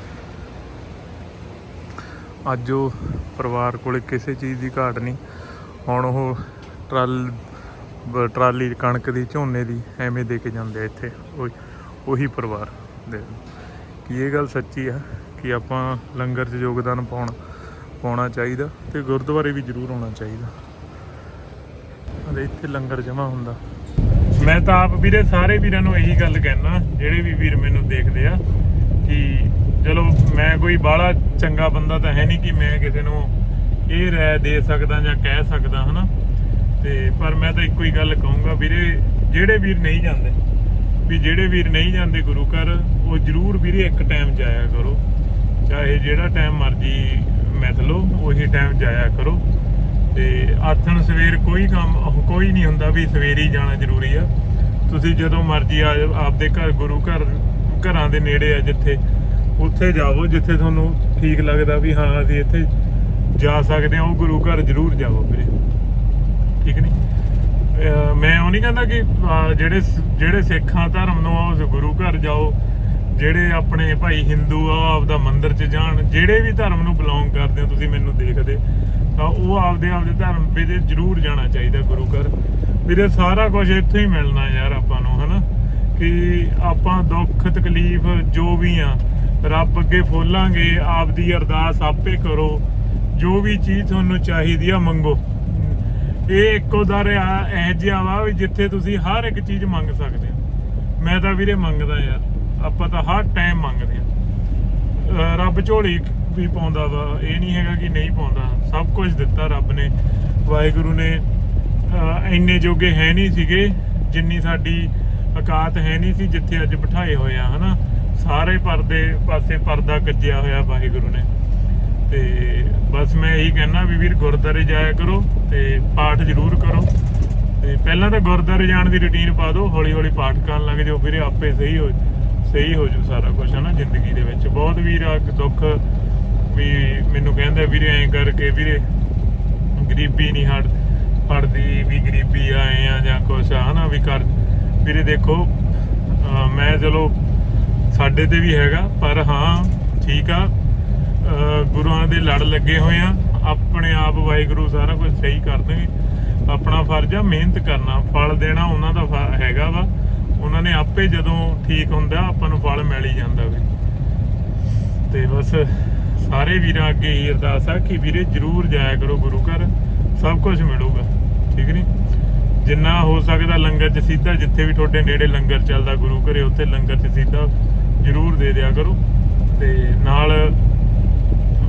A: ਅੱਜ ਉਹ ਪਰਿਵਾਰ ਕੋਲੇ ਕਿਸੇ ਚੀਜ਼ ਦੀ ਘਾਟ ਨਹੀਂ। ਹੁਣ ਉਹ ਟਰਾਲ ਟਰਾਲੀ ਕਣਕ ਦੀ, ਝੋਨੇ ਦੀ ਐਵੇਂ ਦੇ ਕੇ ਜਾਂਦੇ ਆ ਇੱਥੇ। ਉਹ ਉਹੀ ਪਰਿਵਾਰ ਦੇ। ਕੀ ਇਹ ਗੱਲ ਸੱਚੀ ਆ ਕਿ ਆਪਾਂ ਲੰਗਰ 'ਚ ਯੋਗਦਾਨ ਪਾਉਣ, ਪਾਉਣਾ ਚਾਹੀਦਾ ਤੇ ਗੁਰਦੁਆਰੇ ਵੀ ਜ਼ਰੂਰ ਆਉਣਾ ਚਾਹੀਦਾ। ਅਤੇ ਇੱਥੇ ਲੰਗਰ ਜਮਾ ਹੁੰਦਾ। ਮੈਂ ਤਾਂ ਆਪ ਵੀਰੇ ਸਾਰੇ ਵੀਰਾਂ ਨੂੰ ਇਹੀ ਗੱਲ ਕਹਿਣਾ ਜਿਹੜੇ ਵੀ ਵੀਰ ਮੈਨੂੰ ਦੇਖਦੇ ਆ, ਕਿ ਚਲੋ ਮੈਂ ਕੋਈ ਬਾਹਲਾ ਚੰਗਾ ਬੰਦਾ ਤਾਂ ਹੈ ਨਹੀਂ ਕਿ ਮੈਂ ਕਿਸੇ ਨੂੰ ਇਹ ਰਾਏ ਦੇ ਸਕਦਾ ਜਾਂ ਕਹਿ ਸਕਦਾ, ਹਨਾ? ਤੇ ਪਰ ਮੈਂ ਤਾਂ ਇੱਕੋ ਹੀ ਗੱਲ ਕਹੂੰਗਾ ਵੀਰੇ, ਜਿਹੜੇ ਵੀਰ ਨਹੀਂ ਜਾਂਦੇ, ਵੀ ਜਿਹੜੇ ਵੀਰ ਨਹੀਂ ਜਾਂਦੇ ਗੁਰੂ ਘਰ, ਉਹ ਜ਼ਰੂਰ ਵੀਰੇ ਇੱਕ ਟਾਈਮ ਜਾਇਆ ਕਰੋ। ਚਾਹੇ ਜਿਹੜਾ ਟਾਈਮ ਮਰਜ਼ੀ ਮਿਥ ਲਓ, ਉਹੀ ਟਾਈਮ ਜਾਇਆ ਕਰੋ। ਤੇ ਆਥਣ ਸਵੇਰ ਕੋਈ ਕੰਮ ਕੋਈ ਨਹੀਂ ਹੁੰਦਾ ਵੀ ਸਵੇਰੇ ਹੀ ਜਾਣਾ ਜ਼ਰੂਰੀ ਆ। ਤੁਸੀਂ ਜਦੋਂ ਮਰਜ਼ੀ ਆ ਆਪਦੇ ਘਰ, ਗੁਰੂ ਘਰ, ਘਰਾਂ ਦੇ ਨੇੜੇ ਆ ਜਿੱਥੇ, ਉੱਥੇ ਜਾਵੋ, ਜਿੱਥੇ ਤੁਹਾਨੂੰ ਠੀਕ ਲੱਗਦਾ ਵੀ ਹਾਂ, ਅਸੀਂ ਇੱਥੇ ਜਾ ਸਕਦੇ ਹਾਂ, ਉਹ ਗੁਰੂ ਘਰ ਜ਼ਰੂਰ ਜਾਵੋ ਵੀਰੇ। ਠੀਕ ਨਹੀਂ ਮੈਂ ਉਹ ਨਹੀਂ ਕਹਿੰਦਾ ਕਿ ਜਿਹੜੇ ਜਿਹੜੇ ਸਿੱਖਾਂ ਧਰਮ ਨੂੰ ਆ ਉਹ ਗੁਰੂ ਘਰ ਜਾਓ, ਜਿਹੜੇ ਆਪਣੇ ਭਾਈ ਹਿੰਦੂ ਆ ਆਪਦਾ ਮੰਦਿਰ 'ਚ ਜਾਣ, ਜਿਹੜੇ ਵੀ ਧਰਮ ਨੂੰ ਬਿਲੋਂਗ ਕਰਦੇ ਹੋ, ਤੁਸੀਂ ਮੈਨੂੰ ਦੇਖਦੇ, ਤਾਂ ਉਹ ਆਪਦੇ ਆਪਦੇ ਧਰਮ ਵਿੱਚ ਜ਼ਰੂਰ ਜਾਣਾ ਚਾਹੀਦਾ ਗੁਰੂ ਘਰ। ਵੀਰੇ ਸਾਰਾ ਕੁਝ ਇੱਥੇ ਹੀ ਮਿਲਣਾ ਯਾਰ ਆਪਾਂ ਨੂੰ, ਹਨਾ? ਕਿ ਆਪਾਂ ਦੁੱਖ, ਤਕਲੀਫ ਜੋ ਵੀ ਆ, ਰੱਬ ਅੱਗੇ ਫੋਲਾਂਗੇ, ਆਪਦੀ ਅਰਦਾਸ ਆਪੇ ਕਰੋ, ਜੋ ਵੀ ਚੀਜ਼ ਤੁਹਾਨੂੰ ਚਾਹੀਦੀ ਆ ਮੰਗੋ। ਇਹ ਇੱਕੋ ਦਾ ਆ, ਇਹ ਜਿਹਾ ਵਾ ਵੀ ਜਿੱਥੇ ਤੁਸੀਂ ਹਰ ਇੱਕ ਚੀਜ਼ ਮੰਗ ਸਕਦੇ ਹੋ। ਮੈਂ ਤਾਂ ਵੀਰੇ ਮੰਗਦਾ ਯਾਰ, ਆਪਾਂ ਤਾਂ ਹਰ ਟਾਈਮ ਮੰਗਦੇ ਆ ਰੱਬ ਝੋਲੀ ਵੀ ਪਾਉਂਦਾ ਵਾ, ਇਹ ਨਹੀਂ ਹੈਗਾ ਕਿ ਨਹੀਂ ਪਾਉਂਦਾ। ਸਭ ਕੁਝ ਦਿੱਤਾ ਰੱਬ ਨੇ। ਵਾਹਿਗੁਰੂ ਨੇ ਇੰਨੇ ਜੋਗੇ ਹੈ ਨਹੀਂ ਸੀਗੇ, ਜਿੰਨੀ ਸਾਡੀ ਔਕਾਤ ਹੈ ਨਹੀਂ ਸੀ ਜਿੱਥੇ ਅੱਜ ਬਿਠਾਏ ਹੋਏ ਆ, ਹਨਾ? ਸਾਰੇ ਪਰਦੇ ਪਾਸੇ ਪਰਦਾ ਕੱਜਿਆ ਹੋਇਆ ਵਾਹਿਗੁਰੂ ਨੇ। ਤੇ ਬਸ ਮੈਂ ਇਹੀ ਕਹਿਣਾ ਵੀ ਵੀਰ ਗੁਰਦਾਰੇ ਜਾਇਆ ਕਰੋ ਤੇ ਪਾਠ ਜ਼ਰੂਰ ਕਰੋ। ਤੇ ਪਹਿਲਾਂ ਤਾਂ ਗੁਰਦਾਰੇ ਜਾਣ ਦੀ ਰੁਟੀਨ ਪਾ ਦਿਓ ਹੌਲੀ ਹੌਲੀ ਪਾਠ ਕਰਨ ਲੱਗ ਜਾਓ, ਵੀਰੇ ਆਪੇ ਸਹੀ ਹੋ ਸਹੀ ਹੋ ਜੂ ਸਾਰਾ ਕੁਝ ਹਨਾ, ਜ਼ਿੰਦਗੀ ਦੇ ਵਿੱਚ। ਬਹੁਤ ਵੀਰ ਆ, ਦੁੱਖ ਵੀ ਮੈਨੂੰ ਕਹਿੰਦਾ ਵੀਰੇ ਐਂ ਕਰਕੇ ਵੀਰੇ, ਗਰੀਬੀ ਨਹੀਂ ਹਟ, ਹਟਦੀ ਵੀ ਗਰੀਬੀ ਆਏ ਆ ਜਾਂ ਕੁਛ ਆ, ਹਨਾ, ਵੀ ਕਰ। ਵੀਰੇ ਦੇਖੋ ਮੈਂ ਚਲੋ ਸਾਡੇ ਤੇ ਵੀ ਹੈਗਾ, ਪਰ ਹਾਂ, ਠੀਕ ਆ ਗੁਰੂਆਂ ਦੇ ਲੜ ਲੱਗੇ ਹੋਏ ਆ। ਆਪਣੇ ਆਪ ਵਾਹਿਗੁਰੂ ਸਾਰਾ ਕੁਝ ਸਹੀ ਕਰ ਦੇਣਗੇ। ਆਪਣਾ ਫਰਜ਼ ਆ, ਮਿਹਨਤ ਕਰਨਾ। ਫਲ ਦੇਣਾ ਉਹਨਾਂ ਦਾ ਫ- ਹੈਗਾ ਵਾ। ਉਹਨਾਂ ਨੇ ਆਪੇ ਜਦੋਂ ਠੀਕ ਹੁੰਦਾ, ਆਪਾਂ ਨੂੰ ਫਲ ਮਿਲ ਹੀ ਜਾਂਦਾ ਵੀ। ਤੇ ਬਸ ਸਾਰੇ ਵੀਰਾਂ ਅੱਗੇ ਹੀ ਅਰਦਾਸ ਆ ਕਿ ਵੀਰੇ ਜਰੂਰ ਜਾਇਆ ਕਰੋ ਗੁਰੂ ਘਰ। ਸਭ ਕੁਝ ਮਿਲੂਗਾ। ਠੀਕ ਨਹੀਂ ਜਿੰਨਾ ਹੋ ਸਕਦਾ ਲੰਗਰ ਚ ਸਿੱਧਾ, ਜਿੱਥੇ ਵੀ ਤੁਹਾਡੇ ਨੇੜੇ ਲੰਗਰ ਚੱਲਦਾ ਗੁਰੂ ਘਰੇ, ਉੱਥੇ ਲੰਗਰ ਚ ਸਿੱਧਾ ਜਰੂਰ ਦੇ ਦਿਆ ਕਰੋ। ਤੇ ਨਾਲ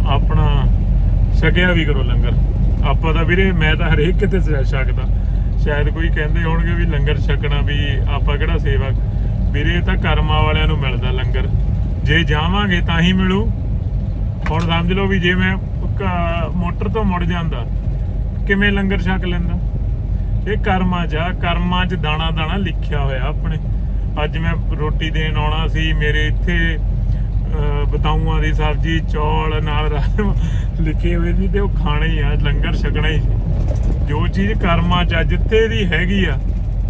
A: ਆਪਣਾ ਛਕਿਆ ਵੀ ਕਰੋ ਲੰਗਰ। ਆਪਾਂ ਤਾਂ ਵੀਰੇ, ਮੈਂ ਤਾਂ ਹਰੇਕ ਕਿਤੇ ਛਕਦਾ। ਸ਼ਾਇਦ ਕੋਈ ਕਹਿੰਦੇ ਹੋਣਗੇ ਵੀ ਲੰਗਰ ਛਕਣਾ ਵੀ ਆਪਾਂ ਕਿਹੜਾ ਸੇਵਾ ਵੀਰੇ ਤਾਂ ਕਰਮਾਂ ਵਾਲਿਆਂ ਨੂੰ ਮਿਲਦਾ ਲੰਗਰ। ਜੇ ਜਾਵਾਂਗੇ ਤਾਂ ਹੀ ਮਿਲੂ। ਹੁਣ ਸਮਝ ਲਓ ਵੀ ਜੇ ਮੈਂ ਮੋਟਰ ਤੋਂ ਮੁੜ ਜਾਂਦਾ, ਕਿਵੇਂ ਲੰਗਰ ਛਕ ਲੈਂਦਾ? ਇਹ ਕਰਮਾਂ 'ਚ ਆ, ਕਰਮਾਂ 'ਚ ਦਾਣਾ ਦਾਣਾ ਲਿਖਿਆ ਹੋਇਆ ਆਪਣੇ। ਅੱਜ ਮੈਂ ਰੋਟੀ ਦੇਣ ਆਉਣਾ ਸੀ, ਮੇਰੇ ਇੱਥੇ ਅਹ, ਬਤਾਊਆਂ ਦੀ ਸਬਜ਼ੀ ਚੌਲ ਨਾਲ ਰਾਜਮਾ ਲਿਖੇ ਹੋਏ ਸੀ ਤੇ ਉਹ ਖਾਣਾ ਹੀ ਆ ਲੰਗਰ ਛਕਣਾ ਹੀ ਸੀ। ਜੋ ਚੀਜ਼ ਕਰਮਾਂ 'ਚ ਆ ਜਿੱਥੇ ਦੀ ਹੈਗੀ ਆ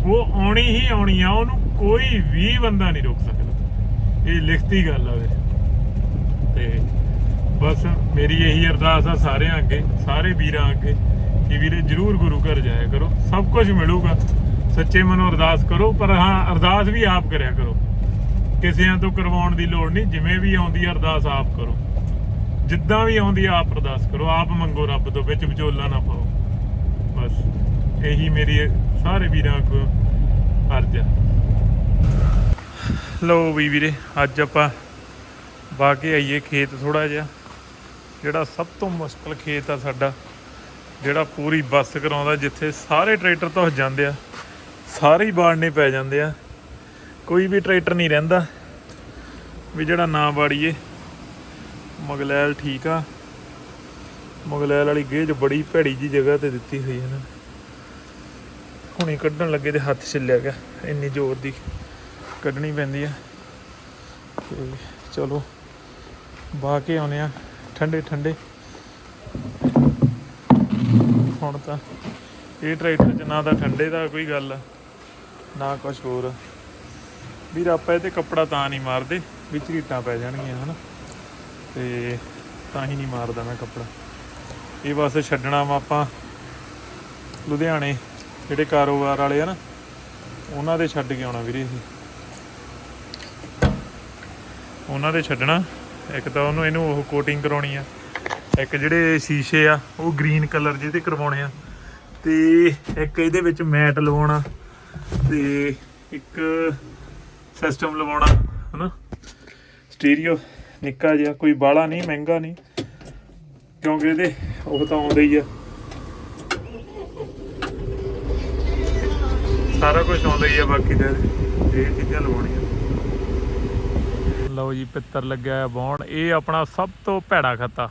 A: ਉਹ ਆਉਣੀ ਹੀ ਆਉਣੀ ਆ ਉਹਨੂੰ ਕੋਈ ਵੀ ਬੰਦਾ ਨਹੀਂ ਰੋਕ ਸਕਦਾ। ਇਹ ਲਿਖਤੀ ਗੱਲ ਆ ਵੀਰੇ। ਤੇ ਬਸ ਮੇਰੀ ਇਹੀ ਅਰਦਾਸ ਆ ਸਾਰਿਆਂ ਅੱਗੇ ਸਾਰੇ ਵੀਰਾਂ ਅੱਗੇ ਕਿ ਵੀਰੇ ਜਰੂਰ ਗੁਰੂ ਘਰ ਜਾਇਆ ਕਰੋ ਸਭ ਕੁਝ ਮਿਲੂਗਾ। ਸੱਚੇ ਮਨੋਂ ਅਰਦਾਸ ਕਰੋ ਪਰ ਹਾਂ ਅਰਦਾਸ ਵੀ ਆਪ ਕਰਿਆ ਕਰੋ। ਕਿਸਿਆਂ ਤੋਂ ਕਰਵਾਉਣ ਦੀ ਲੋੜ ਨਹੀਂ, ਜਿਵੇਂ ਵੀ ਆਉਂਦੀ ਆ, ਅਰਦਾਸ ਆਪ ਕਰੋ। ਜਿੱਦਾਂ ਵੀ ਆਉਂਦੀ ਆ, ਆਪ ਅਰਦਾਸ ਕਰੋ, ਆਪ ਮੰਗੋ, ਰੱਬ ਤੋਂ ਵਿੱਚ ਵਿਚੋਲਾ ਨਾ ਪਾਓ। ਬਸ, ਇਹੀ ਮੇਰੀ ਸਾਰੇ ਵੀਰਾਂ ਕੋ ਅਰਜ਼ ਆ। ਲਓ ਵੀ ਵੀਰੇ, ਅੱਜ ਆਪਾਂ ਬਾਗੇ ਆਈਏ ਖੇਤ ਥੋੜਾ ਜਿਹਾ, ਜਿਹੜਾ ਸਭ ਤੋਂ ਮੁਸ਼ਕਲ ਖੇਤ ਆ ਸਾਡਾ, ਜਿਹੜਾ ਪੂਰੀ ਬੱਸ ਕਰਾਉਂਦਾ, ਜਿੱਥੇ ਸਾਰੇ ਟਰੈਕਟਰ ਤੋਂ ਜਾਂਦੇ ਆ, ਸਾਰੇ ਹੀ ਬਾੜਨੇ ਪੈ ਜਾਂਦੇ ਆ। ਕੋਈ ਵੀ ਟਰੈਕਟਰ ਨਹੀਂ ਰਹਿੰਦਾ। ਵੀ ਜਿਹੜਾ ਨਾ ਵਾੜੀਏ। ਮਗਲੈਲ ਠੀਕ ਆ। ਮਗਲੈਲ ਵਾਲੀ ਗੇਜ ਬੜੀ ਭੈੜੀ ਜੀ ਜਗ੍ਹਾ ਤੇ ਦਿੱਤੀ ਹੋਈ ਇਹਨਾਂ ਨੇ। ਹੁਣੇ ਕੱਢਣ ਲੱਗੇ ਤੇ ਹੱਥ ਛਿੱਲਿਆ ਗਿਆ। ਇੰਨੀ ਜ਼ੋਰ ਦੀ ਕੱਢਣੀ ਪੈਂਦੀ ਆ। ਤੇ ਚਲੋ ਬਾਹ ਕੇ ਆਉਨੇ ਆ। ਠੰਡੇ ਠੰਡੇ। ਹੁਣ ਤਾਂ ਇਹ ਟਰੈਕਟਰ ਚ ਨਾ ਤਾਂ ਠੰਡੇ ਦਾ ਕੋਈ ਗੱਲ ਆ, ਨਾ ਕੁਝ ਹੋਰ ਵੀਰ ਆਪਾਂ ਇਹਦੇ ਕੱਪੜਾ ਤਾਂ ਨਹੀਂ ਮਾਰਦੇ, ਵਿੱਚ ਝੀਟਾਂ ਪੈ ਜਾਣਗੀਆਂ, ਹਨਾ? ਤੇ ਤਾਂ ਹੀ ਨਹੀਂ ਮਾਰਦਾ ਮੈਂ ਕੱਪੜਾ। ਇਹ ਬਸ ਛੱਡਣਾ ਵਾ ਆਪਾਂ ਲੁਧਿਆਣੇ, ਜਿਹੜੇ ਕਾਰੋਬਾਰ ਵਾਲੇ ਆ ਨਾ, ਉਹਨਾਂ ਦੇ ਛੱਡ ਕੇ ਆਉਣਾ ਵੀਰੇ ਇਹ। ਉਹਨਾਂ ਦੇ ਛੱਡਣਾ, ਇੱਕ ਤਾਂ ਉਹਨੂੰ ਇਹਨੂੰ ਉਹ ਕੋਟਿੰਗ ਕਰਾਉਣੀ ਆ। ਇੱਕ ਜਿਹੜੇ ਸ਼ੀਸ਼ੇ ਆ, ਉਹ ਗ੍ਰੀਨ ਕਲਰ ਜਿਹਦੇ ਕਰਵਾਉਣੇ ਆ। ਤੇ ਇੱਕ ਇਹਦੇ ਵਿੱਚ ਮੈਟ ਲਵਾਉਣਾ, ਤੇ ਇੱਕ ਸਿਸਟਮ ਲਵਾਉਣਾ, ਹਨਾ? ਸਟੀਰੀਓ ਨਿੱਕਾ ਜਿਹਾ, ਕੋਈ ਬਾਲਾ ਨਹੀਂ, ਮਹਿੰਗਾ ਨਹੀਂ, ਕਿਉਂਕਿ ਇਹਦੇ ਉਹ ਤਾਂ ਆਉਂਦਾ ਹੀ ਆ। ਸਾਰਾ ਕੁਝ ਆਉਂਦਾ ਹੀ ਆ, ਬਾਕੀ ਤਾਂ ਇਹ ਚੀਜ਼ਾਂ ਲਵਾਉਣੀਆਂ। ਲਓ ਜੀ, ਪਿੱਤਰ ਲੱਗਿਆ ਆ ਬੌਣ ਇਹ ਆਪਣਾ ਸਭ ਤੋਂ ਭੈੜਾ ਖੱਤਾ।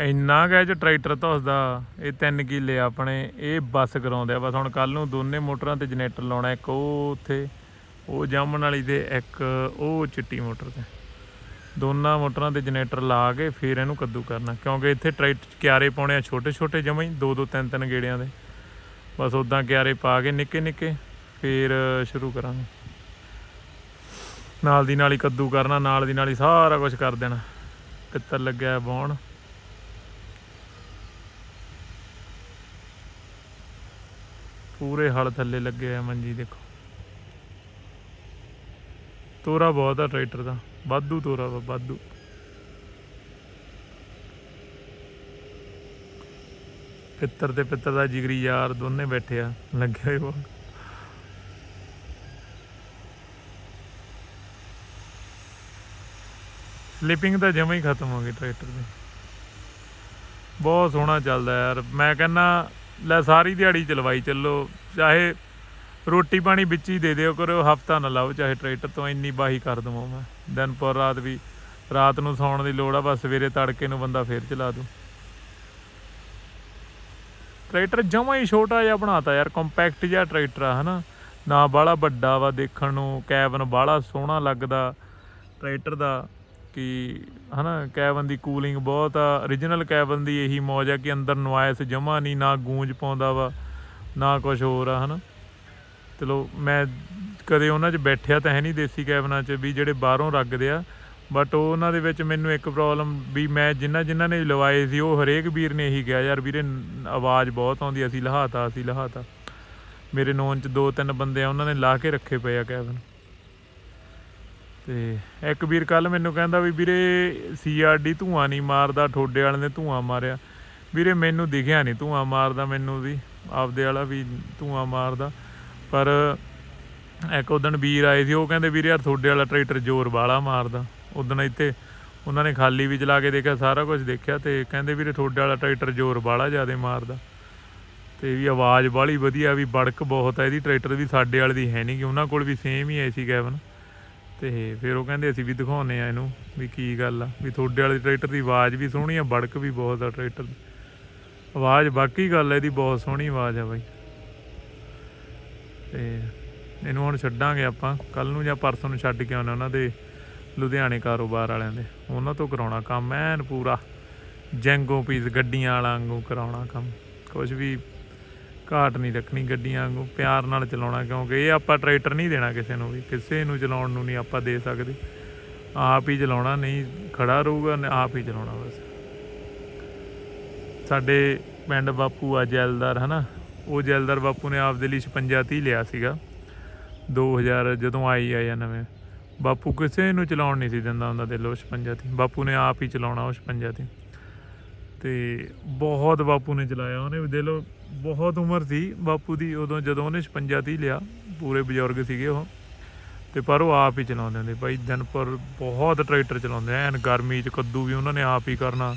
A: ਇੰਨਾ ਗੈਜ ਟਰੈਕਟਰ ਧੁੱਸਦਾ, ਇਹ 3 ਕਿੱਲੇ ਆਪਣੇ, ਇਹ ਬੱਸ ਕਰਾਉਂਦੇ ਆ। ਬਸ ਹੁਣ ਕੱਲ ਨੂੰ ਦੋਨੇ ਮੋਟਰਾਂ ਤੇ ਜਨਰੇਟਰ ਲਾਉਣਾ, ਇੱਕ ਉਹ ਉੱਥੇ। ਉਹ ਜਾਮਣ ਵਾਲੀ 'ਤੇ ਇੱਕ ਉਹ ਚਿੱਟੀ ਮੋਟਰ ਤੇ। ਦੋਨਾਂ ਮੋਟਰਾਂ ਤੇ ਜਨਰੇਟਰ ਲਾ ਕੇ ਫਿਰ ਇਹਨੂੰ ਕੱਦੂ ਕਰਨਾ, ਕਿਉਂਕਿ ਇੱਥੇ ਟਰੈਕਟਰ ਕਿਆਰੇ ਪਾਉਣੇ ਆ ਛੋਟੇ ਛੋਟੇ ਜਮਾਂ ਹੀ ਦੋ ਦੋ ਤਿੰਨ ਤਿੰਨ ਗੇੜਿਆਂ ਦੇ। ਬਸ ਉਦਾਂ ਕਿਆਰੇ ਪਾ ਕੇ ਨਿੱਕੇ ਨਿੱਕੇ ਫਿਰ ਸ਼ੁਰੂ ਕਰਾਂਗੇ। ਨਾਲ ਦੀ ਨਾਲ ਹੀ ਕੱਦੂ ਕਰਨਾ, ਨਾਲ ਦੀ ਨਾਲ ਹੀ ਸਾਰਾ ਕੁਝ ਕਰ ਦੇਣਾ। ਪਿੱਤਲ ਲੱਗਿਆ ਬੌਣ। ਪੂਰੇ ਹਲ ਥੱਲੇ ਲੱਗੇ ਆ ਮੰਜੀ, ਦੇਖੋ। ਤੋਰਾ ਬਹੁਤ ਆ ਟਰੈਕਟਰ ਦਾ। ਵਾਧੂ ਤੋਰਾ ਵਾ, ਵਾਧੂ। ਪਿੱਤਰ ਤੇ ਪਿੱਤਰ ਦਾ ਜਿਗਰੀ ਯਾਰ ਦੋਨੇ ਬੈਠੇ ਆ, ਲੱਗੇ ਹੋਏ ਬਹੁਤ ਸਲਿੱਪਿੰਗ ਤਾਂ ਜਮਾ ਹੀ ਖਤਮ ਹੋ ਗਈ ਟਰੈਕਟਰ ਦੀ। ਬਹੁਤ ਸੋਹਣਾ ਚੱਲਦਾ ਯਾਰ। ਮੈਂ ਕਹਿੰਦਾ, ਲੈ ਸਾਰੀ ਦਿਹਾੜੀ ਚਲਵਾਈ ਚੱਲੋ, ਚਾਹੇ ਰੋਟੀ ਪਾਣੀ ਵਿੱਚ ਹੀ ਦੇ ਦਿਓ ਕਰੋ, ਹਫਤਾ ਨਾ ਲਾਓ ਚਾਹੇ ਟਰੈਕਟਰ ਤੋਂ ਇੰਨੀ ਬਾਹੀ ਕਰ ਦਵਾਂ ਮੈਂ। ਦਿਨ ਪਰ ਰਾਤ ਵੀ, ਰਾਤ ਨੂੰ ਸੌਣ ਦੀ ਲੋੜ ਆ, ਬਸ ਸਵੇਰੇ ਤੜਕੇ ਨੂੰ ਬੰਦਾ ਫੇਰ ਚਲਾ ਦੂ। ਟਰੈਕਟਰ ਜਮਾਂ ਹੀ ਛੋਟਾ ਜਿਹਾ ਬਣਾਤਾ ਯਾਰ, ਕੰਪੈਕਟ ਜਿਹਾ ਟਰੈਕਟਰ ਆ, ਹਨਾ। ਨਾ ਬਾਹਲਾ ਵੱਡਾ ਵਾ ਦੇਖਣ ਨੂੰ, ਕੈਬਨ ਬਾਹਲਾ ਸੋਹਣਾ ਲੱਗਦਾ ਟਰੈਕਟਰ ਦਾ ਕਿ, ਹਨਾ, ਕੈਬਨ ਦੀ ਕੂਲਿੰਗ ਬਹੁਤ ਆ। origignal ਕੈਬਨ ਦੀ ਇਹੀ ਮੌਜ ਆ ਕਿ ਅੰਦਰ ਨੋਇਸ ਜਮਾ ਨਹੀਂ, ਨਾ ਗੂੰਜ ਪਾਉਂਦਾ ਵਾ, ਨਾ ਕੁਝ ਹੋਰ ਆ, ਹਨਾ। ਚਲੋ ਮੈਂ ਕਦੇ ਉਹਨਾਂ 'ਚ ਬੈਠਿਆ ਤਾਂ ਹੈ ਨਹੀਂ ਦੇਸੀ ਕੈਬਨਾਂ 'ਚ ਵੀ ਜਿਹੜੇ ਬਾਹਰੋਂ ਰੱਖਦੇ ਆ। ਬਟ ਉਹਨਾਂ ਦੇ ਵਿੱਚ ਮੈਨੂੰ ਇੱਕ ਪ੍ਰੋਬਲਮ ਵੀ ਮੈਂ ਜਿਨ੍ਹਾਂ ਜਿਨ੍ਹਾਂ ਨੇ ਲਵਾਏ ਸੀ, ਉਹ ਹਰੇਕ ਵੀਰ ਨੇ ਇਹੀ ਕਿਹਾ, ਯਾਰ ਵੀਰੇ, ਆਵਾਜ਼ ਬਹੁਤ ਆਉਂਦੀ ਅਸੀਂ ਲਹਾਤਾ ਅਸੀਂ ਲਹਾਤਾ। ਮੇਰੇ ਨੋਨ 'ਚ ਦੋ ਤਿੰਨ ਬੰਦੇ ਆ, ਉਹਨਾਂ ਨੇ ਲਾ ਕੇ ਰੱਖੇ ਪਏ ਆ ਕੈਬਨ। ਤੇ ਇੱਕ ਵੀਰ ਕੱਲ ਮੈਨੂੰ ਕਹਿੰਦਾ ਵੀ, ਵੀਰੇ ਸੀਆਰਡੀ ਧੂਆਂ ਨਹੀਂ ਮਾਰਦਾ, ਠੋਡੇ ਵਾਲੇ ਨੇ ਧੂਆਂ ਮਾਰਿਆ। ਵੀਰੇ, ਮੈਨੂੰ ਦਿਖਿਆ ਨਹੀਂ ਧੂਆਂ ਮਾਰਦਾ ਮੈਨੂੰ ਵੀ, ਆਪਦੇ ਵਾਲਾ ਵੀ ਧੂਆਂ ਮਾਰਦਾ। ਪਰ ਇੱਕ ਉਦਣ ਵੀਰ ਆਏ ਸੀ, ਉਹ ਕਹਿੰਦੇ ਵੀਰੇ ਯਾਰ ਤੁਹਾਡੇ ਵਾਲਾ ਟਰੈਕਟਰ ਜ਼ੋਰ ਵਾਲਾ ਮਾਰਦਾ। ਉਦਣ ਇੱਥੇ ਉਹਨਾਂ ਨੇ ਖਾਲੀ ਵੀ ਚਲਾ ਕੇ ਦੇਖਿਆ, ਸਾਰਾ ਕੁਝ ਦੇਖਿਆ ਤੇ ਕਹਿੰਦੇ ਵੀਰੇ ਤੁਹਾਡੇ ਵਾਲਾ ਟਰੈਕਟਰ ਜ਼ੋਰ ਵਾਲਾ ਜ਼ਿਆਦਾ ਮਾਰਦਾ। ਤੇ ਵੀ ਆਵਾਜ਼ ਬਾਹਲੀ ਵਧੀਆ ਵੀ ਬੜਕ ਬਹੁਤ ਆ, ਇਹਦੀ ਟਰੈਕਟਰ ਵੀ ਸਾਡੇ ਵਾਲੇ ਦੀ ਹੈ ਨਹੀਂ ਕਿ ਉਹਨਾਂ ਕੋਲ ਵੀ ਸੇਮ ਹੀ ਐਸੀ ਕੈਬਨ ਤੇ ਫਿਰ ਉਹ ਕਹਿੰਦੇ ਅਸੀਂ ਵੀ ਦਿਖਾਉਨੇ ਆ ਇਹਨੂੰ ਵੀ ਕੀ ਗੱਲ ਆ, ਵੀ ਤੁਹਾਡੇ ਵਾਲੇ ਟਰੈਕਟਰ ਦੀ ਆਵਾਜ਼ ਵੀ ਸੋਹਣੀ ਆ, ਬੜਕ ਵੀ ਬਹੁਤ ਆ ਟਰੈਕਟਰ ਦੀ। ਆਵਾਜ਼, ਬਾਕੀ ਗੱਲ ਆ, ਇਹਦੀ ਬਹੁਤ ਸੋਹਣੀ ਆਵਾਜ਼ ਆ ਬਾਈ। ਤੇ ਇਹਨੂੰ ਹੁਣ ਛੱਡਾਂਗੇ ਆਪਾਂ। ਕੱਲ ਨੂੰ ਜਾਂ ਪਰਸੋਂ ਨੂੰ ਛੱਡ ਕੇ ਆਉਣਾ ਉਹਨਾਂ ਦੇ ਲੁਧਿਆਣੇ ਕਾਰੋਬਾਰ ਵਾਲਿਆਂ ਦੇ। ਉਹਨਾਂ ਤੋਂ ਕਰਾਉਣਾ ਕੰਮ ਐਨ ਪੂਰਾ। ਜੈਂਗੋ ਪੀਸ ਗੱਡੀਆਂ ਵਾਲਾ ਵਾਂਗੂ ਕਰਾਉਣਾ ਕੰਮ। ਕੁਝ ਵੀ ਘਾਟ ਨਹੀਂ ਰੱਖਣੀ ਗੱਡੀਆਂ ਵਾਂਗੂ। ਪਿਆਰ ਨਾਲ ਚਲਾਉਣਾ, ਕਿਉਂਕਿ ਇਹ ਆਪਾਂ ਟਰੈਕਟਰ ਨਹੀਂ ਦੇਣਾ ਕਿਸੇ ਨੂੰ ਵੀ। ਕਿਸੇ ਨੂੰ ਚਲਾਉਣ ਨੂੰ ਨਹੀਂ ਆਪਾਂ ਦੇ ਸਕਦੇ। ਆਪ ਹੀ ਚਲਾਉਣਾ, ਨਹੀਂ ਖੜਾ ਰਹੂਗਾ ਆਪ ਹੀ ਚਲਾਉਣਾ ਬਸ। ਸਾਡੇ ਪਿੰਡ ਬਾਪੂ ਆ ਜੈਲਦਾਰ, ਹਨਾ? ਉਹ ਜੈਲਦਾਰ ਬਾਪੂ ਨੇ ਆਪਦੇ ਲਈ 56 30 ਲਿਆ ਸੀਗਾ। 2000 ਜਦੋਂ ਆਈ ਆਇਆ ਨਵੇਂ। ਬਾਪੂ ਕਿਸੇ ਨੂੰ ਚਲਾਉਣ ਨਹੀਂ ਸੀ ਦਿੰਦਾ ਹੁੰਦਾ ਦੇ ਲੋ 56 30 ਬਾਪੂ ਨੇ ਆਪ ਹੀ ਚਲਾਉਣਾ ਉਹ 56 30 ਤੇ ਬਹੁਤ ਬਾਪੂ ਨੇ ਚਲਾਇਆ ਉਹਨੇ ਵੀ ਦੇ ਲੋ ਬਹੁਤ ਉਮਰ ਸੀ ਬਾਪੂ ਦੀ ਉਦੋਂ ਜਦੋਂ ਉਹਨੇ 56 30 ਲਿਆ। ਪੂਰੇ ਬਜ਼ੁਰਗ ਸੀਗੇ ਉਹ। ਤੇ ਪਰ ਉਹ ਆਪ ਹੀ ਚਲਾਉਂਦੇ ਹੁੰਦੇ ਭਾਈ ਦਿਨ ਪਰ ਬਹੁਤ ਟਰੈਕਟਰ ਚਲਾਉਂਦੇ ਐਨ ਗਰਮੀ ਚ ਕੱਦੂ ਵੀ ਉਹਨਾਂ ਨੇ ਆਪ ਹੀ ਕਰਨਾ।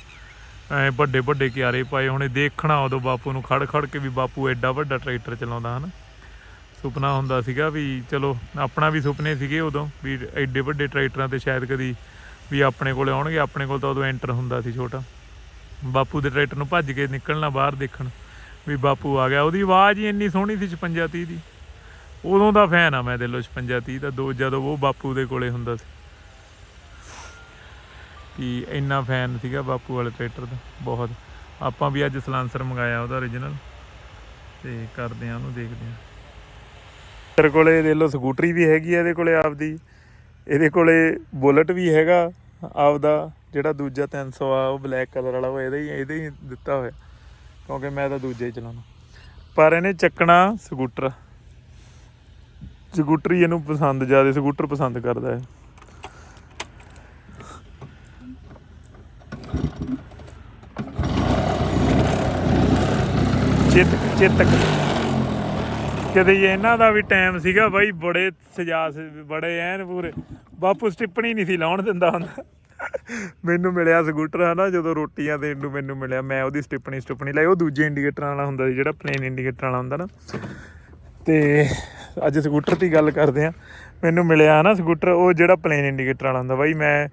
A: ਐ ਵੱਡੇ ਵੱਡੇ ਕਿਆਰੇ ਪਾਏ ਹੁਣੇ, ਦੇਖਣਾ ਉਦੋਂ ਬਾਪੂ ਨੂੰ, ਖੜ ਖੜ ਕੇ ਵੀ ਬਾਪੂ ਐਡਾ ਵੱਡਾ ਟਰੈਕਟਰ ਚਲਾਉਂਦਾ, ਹਨ। ਸੁਪਨਾ ਹੁੰਦਾ ਸੀਗਾ ਵੀ ਚਲੋ, ਆਪਣਾ ਵੀ ਸੁਪਨੇ ਸੀਗੇ ਉਦੋਂ, ਵੀ ਐਡੇ ਵੱਡੇ ਟਰੈਕਟਰਾਂ ਤੇ ਸ਼ਾਇਦ ਕਦੀ ਵੀ ਆਪਣੇ ਕੋਲੇ ਆਉਣਗੇ, ਆਪਣੇ ਕੋਲ ਤਾਂ ਉਦੋਂ ਐਂਟਰ ਹੁੰਦਾ ਸੀ ਛੋਟਾ। ਬਾਪੂ ਦੇ ਟਰੈਕਟਰ ਨੂੰ ਭੱਜ ਕੇ ਨਿਕਲਣਾ, ਬਾਹਰ ਦੇਖਣ, ਵੀ ਬਾਪੂ ਆ ਗਿਆ। ਉਹਦੀ ਆਵਾਜ਼ ਹੀ ਇੰਨੀ ਸੋਹਣੀ ਸੀ 56 30 ਦੀ। ਉਦੋਂ ਦਾ ਫੈਨ ਆ ਮੈਂ ਦਿਲੋਂ 56 30 ਦਾ, ਦੋ ਜਦੋਂ ਉਹ ਬਾਪੂ ਦੇ ਕੋਲੇ ਹੁੰਦਾ ਸੀ। ਕਿ ਇੰਨਾ ਫੈਨ ਸੀਗਾ ਬਾਪੂ ਵਾਲੇ ਟਰੈਕਟਰ ਦਾ, ਬਹੁਤ। ਆਪਾਂ ਵੀ ਅੱਜ ਸਲਾਂਸਰ ਮੰਗਾਇਆ ਉਹਦਾ origignal ਤੇ ਕਰਦੇ ਆ ਉਹਨੂੰ ਦੇਖਦੇ ਆ ਤੇਰੇ ਕੋਲੇ ਦੇ ਲੋ ਸਕੂਟਰੀ ਵੀ ਹੈਗੀ ਆ ਇਹਦੇ ਕੋਲੇ ਆਪਦੀ। ਇਹਦੇ ਕੋਲੇ ਬੁਲਟ ਵੀ ਹੈਗਾ ਆਪਦਾ, ਜਿਹੜਾ ਦੂਜਾ 300 ਆ, ਉਹ ਬਲੈਕ ਕਲਰ ਵਾਲਾ, ਉਹ ਇਹਦਾ ਹੀ ਇਹਦੇ ਹੀ ਦਿੱਤਾ ਹੋਇਆ। ਕਿਉਂਕਿ ਮੈਂ ਤਾਂ ਦੂਜੇ ਹੀ ਚਲਾਉਣਾ। ਪਰ ਇਹਨੇ ਚੱਕਣਾ ਸਕੂਟਰ। ਸਕੂਟਰੀ ਇਹਨੂੰ ਪਸੰਦ, ਜ਼ਿਆਦਾ ਸਕੂਟਰ ਪਸੰਦ ਕਰਦਾ ਹੈ। ਚਿੱਤਕ ਚਿੱਤਕ। ਕਦੇ ਇਹਨਾਂ ਦਾ ਵੀ ਟਾਈਮ ਸੀਗਾ ਬਾਈ, ਬੜੇ ਸਜਾ ਬੜੇ ਐਨ ਪੂਰੇ। ਬਾਪੂ ਸਟਿੱਪਣੀ ਨਹੀਂ ਸੀ ਲਾਉਣ ਦਿੰਦਾ ਹੁੰਦਾ। ਮੈਨੂੰ ਮਿਲਿਆ ਸਕੂਟਰ ਹਨਾ, ਜਦੋਂ ਰੋਟੀਆਂ ਦੇਣ ਨੂੰ ਮੈਨੂੰ ਮਿਲਿਆ, ਮੈਂ ਉਹਦੀ ਸਟਿੱਪਣੀ ਸਟਿੱਪਣੀ ਲਾਈ। ਉਹ ਦੂਜੇ ਇੰਡੀਕੇਟਰ ਵਾਲਾ ਹੁੰਦਾ ਸੀ, ਜਿਹੜਾ ਪਲੇਨ ਇੰਡੀਕੇਟਰ ਵਾਲਾ ਹੁੰਦਾ ਨਾ। ਤੇ ਅੱਜ ਸਕੂਟਰ ਦੀ ਗੱਲ ਕਰਦੇ ਆ ਮੈਨੂੰ ਮਿਲਿਆ ਨਾ ਸਕੂਟਰ, ਉਹ ਜਿਹੜਾ ਪਲੇਨ ਇੰਡੀਕੇਟਰ ਵਾਲਾ ਹੁੰਦਾ। ਬਾਈ, ਮੈਂ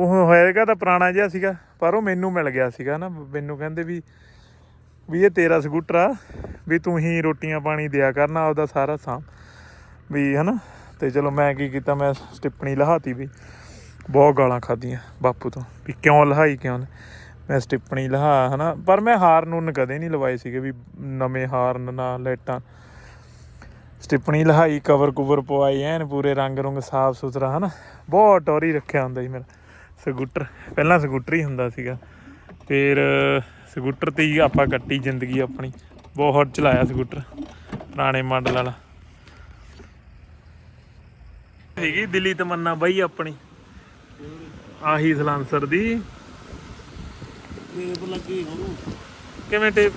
A: ਉਹ ਹੋਏਗਾ ਤਾਂ ਪੁਰਾਣਾ ਜਿਹਾ ਸੀਗਾ, ਪਰ ਉਹ ਮੈਨੂੰ ਮਿਲ ਗਿਆ ਸੀਗਾ ਨਾ, ਮੈਨੂੰ ਕਹਿੰਦੇ ਵੀ ਵੀ ਇਹ ਤੇਰਾ ਸਕੂਟਰ ਆ, ਵੀ ਤੂੰ ਹੀ ਰੋਟੀਆਂ ਪਾਣੀ ਦਿਆ ਕਰਨਾ ਆਪਦਾ ਸਾਰਾ ਸਾਮ ਵੀ ਹਨਾ, ਤੇ ਚਲੋ ਮੈਂ ਕੀ ਕੀਤਾ, ਮੈਂ ਸਟਿਪਣੀ ਲਹਾਤੀ ਵੀ, ਬਹੁਤ ਗਾਲਾਂ ਖਾਧੀਆਂ ਬਾਪੂ ਤੋਂ, ਵੀ ਕਿਉਂ ਲਹਾਈ, ਕਿਉਂ ਨੀ? ਮੈਂ ਸਟਿਪਣੀ ਲਹਾ, ਹਨਾ, ਪਰ ਮੈਂ ਹਾਰ ਨੂੰ ਕਦੇ ਨਹੀਂ ਲਵਾਏ ਸੀਗੇ ਵੀ ਨਵੇਂ ਹਾਰਨ ਨਾ ਲਾਈਟਾਂ। ਸਟਿਪਣੀ ਲਹਾਈ, ਕਵਰ ਕੁਵਰ ਪਵਾਈ ਐਨ ਪੂਰੇ ਰੰਗ ਰੁੰਗ ਸਾਫ਼ ਸੁਥਰਾ ਹਨਾ, ਬਹੁਤ ਟੋਰੀ ਰੱਖਿਆ ਹੁੰਦਾ ਸੀ ਮੇਰਾ। ਸਕੂਟਰ ਪਹਿਲਾਂ ਸਕੂਟਰ ਹੀ ਹੁੰਦਾ ਸੀਗਾ ਫਿਰ ਸਕੂਟਰ ਤੇ ਹੀ ਆਪਾਂ ਕੱਟੀ ਜ਼ਿੰਦਗੀ ਆਪਣੀ ਬਹੁਤ ਚਲਾਇਆ ਸਕੂਟਰ ਪੁਰਾਣੇ ਮਾਡਲ ਵਾਲਾ ਸੀਗੀ ਦਿੱਲੀ ਤਮੰਨਾ ਬਾਈ ਆਪਣੀ ਆਹੀ ਸਲਾਂਸਰ ਦੀ
B: ਟੇਪ ਲੱਗੀ ਉਹਨੂੰ
A: ਕਿਵੇਂ ਟੇਪ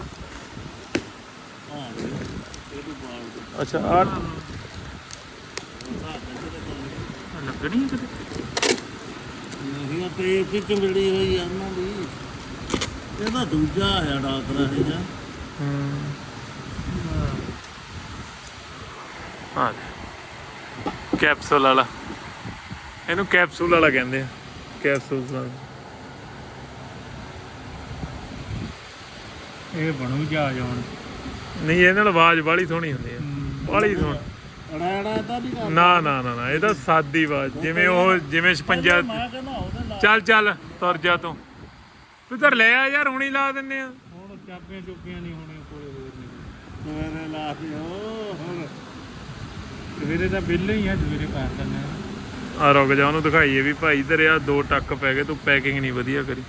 B: ਹਾਂ ਇਹ
A: ਅੱਛਾ ਆ ਲੱਗਣੀ ਹੈ ਕਿਤੇ
B: ਨਹੀਂ ਟੇਪ ਵਿੱਚ ਮਿਲੀ ਹੋਈ ਆ ਉਹਨਾਂ ਦੀ। ਇਹਦਾ ਦੂਜਾ ਆਇਆ ਡਾਕਟਰ ਇਹ ਜਾਂ
A: ਹੂੰ। ਆ ਕੈਪਸੂਲ ਵਾਲਾ। ਇਹਨੂੰ ਕੈਪਸੂਲ ਵਾਲਾ ਕਹਿੰਦੇ ਆ। ਕੈਪਸੂਲ ਵਾਲਾ।
B: ਇਹ ਬਣੂ ਜਹਾਜ਼ ਹੁਣ।
A: ਨਹੀਂ ਇਹਦੇ ਨਾਲ ਆਵਾਜ਼ ਬਾਹਲੀ ਸੋਹਣੀ ਹੁੰਦੀ ਹੈ। ਬਾਹਲੀ ਸੋਹਣੀ।
B: ਅੜਾੜਾ ਤਾਂ ਨਹੀਂ ਕਰਦਾ।
A: ਨਾ ਨਾ ਨਾ ਨਾ ਇਹ ਤਾਂ ਸਾਦੀ ਆਵਾਜ਼। ਜਿਵੇਂ ਉਹ ਜਿਵੇਂ 56
B: ਮੈਂ ਕਹਿੰਦਾ
A: ਚੱਲ ਚੱਲ ਤੁਰ ਜਾ ਤੂੰ। ਤਾਂ ਲੈ ਆ ਯਾਰ ਹੁਣੀ ਲਾ ਦਿੰਨੇ ਆ।
B: ਹੁਣ ਚਾਪੀਆਂ ਚੁੱਕੀਆਂ ਨਹੀਂ ਹੋਣੀਆਂ ਕੋਈ ਹੋਰ ਨਹੀਂ। ਸਵੇਰੇ ਲਾ ਉਹ ਹੁਣ ਸਵੇਰੇ ਤਾਂ ਬਿੱਲ ਹੀ ਆ ਸਵੇਰੇ ਕਰ ਆ।
A: ਆ ਰੁਕ ਜਾ ਉਹਨੂੰ ਦਿਖਾਈਏ ਵੀ ਭਾਈ ਤੇਰੇ ਆ ਦੋ ਟੱਕ ਪੈ ਗਏ ਤੂੰ ਪੈਕਿੰਗ ਨਹੀਂ ਵਧੀਆ ਕਰੀ।